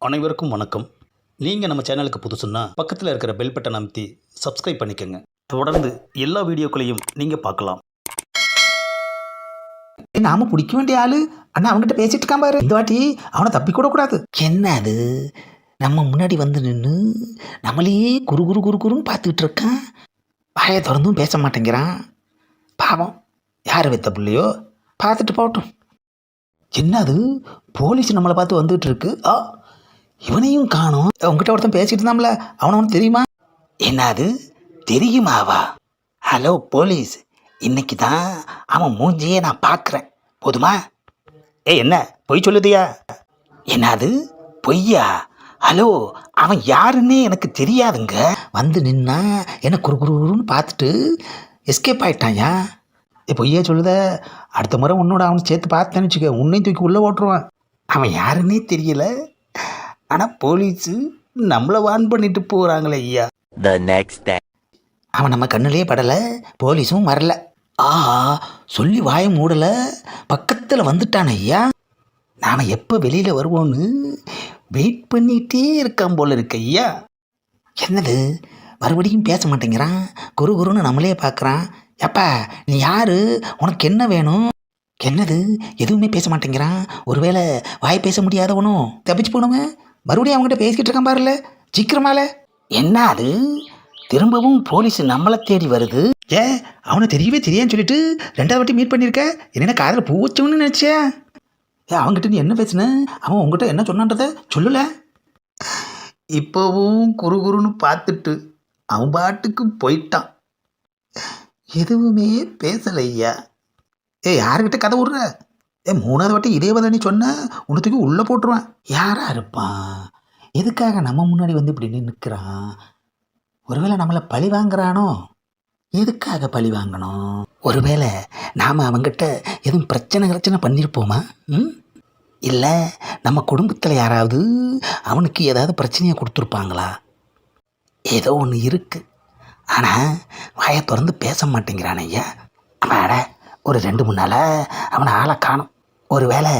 அனைவருக்கும் வணக்கம். நீங்கள் நம்ம சேனலுக்கு புதுசுன்னா பக்கத்தில் இருக்கிற பெல் பட்டன் அமைத்தி சப்ஸ்கிரைப் பண்ணிக்கோங்க. தொடர்ந்து எல்லா வீடியோக்களையும் நீங்கள் பார்க்கலாம். நாம பிடிக்க வேண்டிய ஆளு அண்ணா அவன்கிட்ட பேசிட்டு இருக்கான் பாரு. இந்த வாட்டி அவனை தப்பி கூட கூடாது. என்ன அது? நம்ம முன்னாடி வந்து நின்று நம்மளையே குரு குரு குரு குருன்னு பார்த்துக்கிட்டு இருக்கான். வாயை திறந்தும் பேச மாட்டேங்கிறான். பாவம். யார் வைத்த பிள்ளையோ? பார்த்துட்டு போகட்டும். என்னது போலீஸ் நம்மளை பார்த்து வந்துகிட்டு இருக்கு. ஆ இவனையும் காணும். உங்ககிட்ட ஒருத்தன் பேசிட்டு இருந்தான்ல அவனை தெரியுமா? என்னது? தெரியுமாவா ஹலோ போலீஸ். இன்னைக்கு தான் அவன் மூஞ்சியே நான் பார்க்குறேன். போதுமா? ஏ என்ன? பொய் சொல்லுதியா? என்னது? பொய்யா? ஹலோ அவன் யாருன்னே எனக்கு தெரியாதுங்க. வந்து நின்னா என்ன குறு குருன்னு பார்த்துட்டு எஸ்கேப் ஆயிட்டாயா? ஏ பொய்யா சொல்லுத. அடுத்த முறை உன்னோட அவனை சேர்த்து பார்த்தேன்னு வச்சுக்க. உன்னையும் தூக்கி உள்ளே ஓட்டுருவான். அவன் யாருன்னே தெரியல. ஆனால் போலீஸு நம்மளை வான் பண்ணிட்டு போகிறாங்களே ஐயா. The next day. அவன் நம்ம கண்ணிலே படலை போலீஸும் வரல. ஆஹா சொல்லி வாய மூடலை பக்கத்தில் வந்துட்டான் ஐயா. நாம் எப்போ வெளியில் வருவோன்னு வெயிட் பண்ணிகிட்டே இருக்கான் போல இருக்கு ஐயா. என்னது மறுபடியும் பேச மாட்டேங்கிறான் குரு குருன்னு நம்மளே பார்க்குறான் எப்பா நீ யாரு? உனக்கு என்ன வேணும்? என்னது எதுவுமே பேச மாட்டேங்கிறான். ஒருவேளை வாய் பேச முடியாதவனும் தப்பிச்சு போனவன் மறுபடியும் அவங்ககிட்ட பேசிக்கிட்டு இருக்கான் பாருல. சீக்கிரமால. என்ன அது? திரும்பவும் போலீஸ் நம்மளை தேடி வருது? ஏ அவனை தெரியவே தெரியான்னு சொல்லிட்டு ரெண்டாவது வாட்டி மீட் பண்ணியிருக்க? என்னென்ன காதில் பூ வச்சவன்னு நினச்சியா? ஏ அவங்ககிட்ட நீ என்ன பேசுன? அவன் உங்ககிட்ட என்ன சொன்னான்றத சொல்லல. இப்போவும் குறு குருன்னு பார்த்துட்டு அவன் பாட்டுக்கு போயிட்டான். எதுவுமே பேசலையா? ஏ யாருக்கிட்ட கதை விடுற? ஏ மூணாவது வாட்டி இதே பதில் நீ சொன்ன உனத்துக்கு உள்ளே போட்டுருவான். யாராக இருப்பான்? எதுக்காக நம்ம முன்னாடி வந்து இப்படி நிற்கிறான் ஒருவேளை நம்மளை பழி வாங்குறானோ? எதுக்காக பழி வாங்கணும்? ஒருவேளை நாம் அவங்ககிட்ட எதுவும் பிரச்சனை கிரச்சனை பண்ணியிருப்போமா? ம்? இல்லை நம்ம குடும்பத்தில் யாராவது அவனுக்கு ஏதாவது பிரச்சனையை கொடுத்துருப்பாங்களா? ஏதோ ஒன்று இருக்குது ஆனால் வாயை திறந்து பேச மாட்டேங்கிறான் ஐயா. அவன் ஒரு ரெண்டு மூணு நாளாக அவனை ஆளை காணும். ஒருவேளை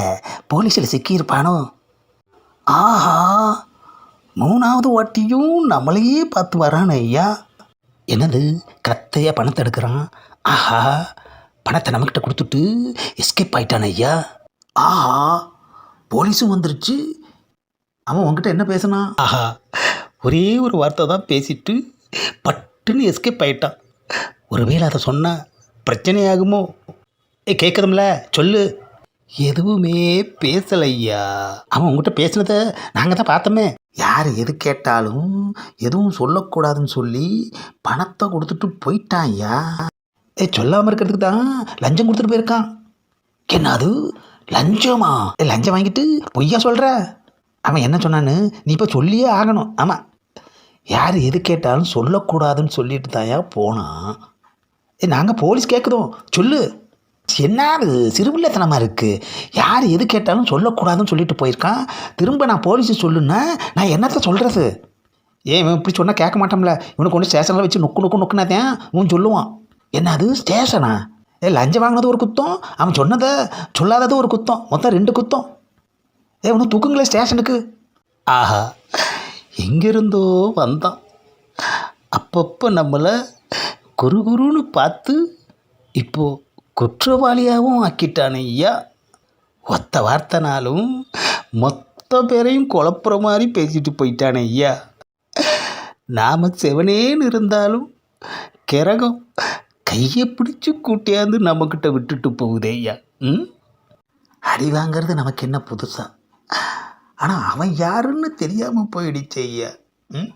போலீஸில் சிக்கியிருப்பானோ? ஆஹா மூணாவது வாட்டியும் நம்மளையே பார்த்து வரான் ஐயா. என்னது கத்தையாக பணத்தை எடுக்கிறான்? ஆஹா பணத்தை நம்மக்கிட்ட கொடுத்துட்டு எஸ்கேப் ஆயிட்டான் ஐயா. ஆஹா போலீஸும் வந்துருச்சு. அவன் உங்ககிட்ட என்ன பேசினான் ஆஹா ஒரே ஒரு வார்த்தை தான் பேசிட்டு பட்டுன்னு எஸ்கேப் ஆயிட்டான். ஒருவேளை அதை சொன்னால் பிரச்சனையாகுமோ? ஏ கேட்குதும்ல சொல்லு. எதுவுமே பேசலையா? அவன் உங்ககிட்ட பேசினத நாங்கள் தான் பார்த்தோமே. யார் எது கேட்டாலும் எதுவும் சொல்லக்கூடாதுன்னு சொல்லி பணத்தை கொடுத்துட்டு போயிட்டான் ஐயா ஏ சொல்லாமல் இருக்கிறதுக்கு தான் லஞ்சம் கொடுத்துட்டு போயிருக்கான். என்னது? லஞ்சமா? ஏ லஞ்சம் வாங்கிட்டு பொய்யா சொல்கிற அவன் என்ன சொன்னான்னு நீ இப்போ சொல்லியே ஆகணும். ஆமாம் யார் எது கேட்டாலும் சொல்லக்கூடாதுன்னு சொல்லிட்டு தாயா போனான். ஏ நாங்கள் போலீஸ் கேட்குதோம் சொல்லு. என்ன அது இருக்குது யார் எது கேட்டாலும் சொல்லக்கூடாதுன்னு சொல்லிட்டு போயிருக்கான். திரும்ப நான் போலீஸு சொல்லுன்னா நான் என்னத்தை சொல்கிறது ஏன் இவன் இப்படி சொன்னால் கேட்க மாட்டோம்ல இவனுக்கு கொண்டு ஸ்டேஷனில் வச்சு நொக்கு நொக்கு நொக்குனாதான் இவன் சொல்லுவான். என்ன அது? ஸ்டேஷனா? ஏ லஞ்சம் வாங்கினது ஒரு குத்தம். அவன் சொன்னதை சொல்லாதது ஒரு குத்தம். மொத்தம் ரெண்டு குத்தம். ஏ உனக்கு தூக்குங்களே ஸ்டேஷனுக்கு. ஆஹா. எங்கிருந்தோ வந்தான். அப்பப்போ நம்மளை குரு குருன்னு பார்த்து இப்போது குற்றவாளியாகவும் ஆக்கிட்டானே ஐயா. ஒத்த வார்த்தைனாலும் மொத்த பேரையும் குழப்புற மாதிரி பேசிட்டு போயிட்டானே ஐயா. நாம் செவனேன்னு இருந்தாலும் கிரகம் கையை பிடிச்சி கூட்டியாந்து நம்மக்கிட்ட விட்டுட்டு போகுதே ஐயா. ம்? அடி வாங்கிறது நமக்கு என்ன புதுசா? ஆனால் அவன் யாருன்னு தெரியாமல் போயிடுச்சே ஐயா. ம்?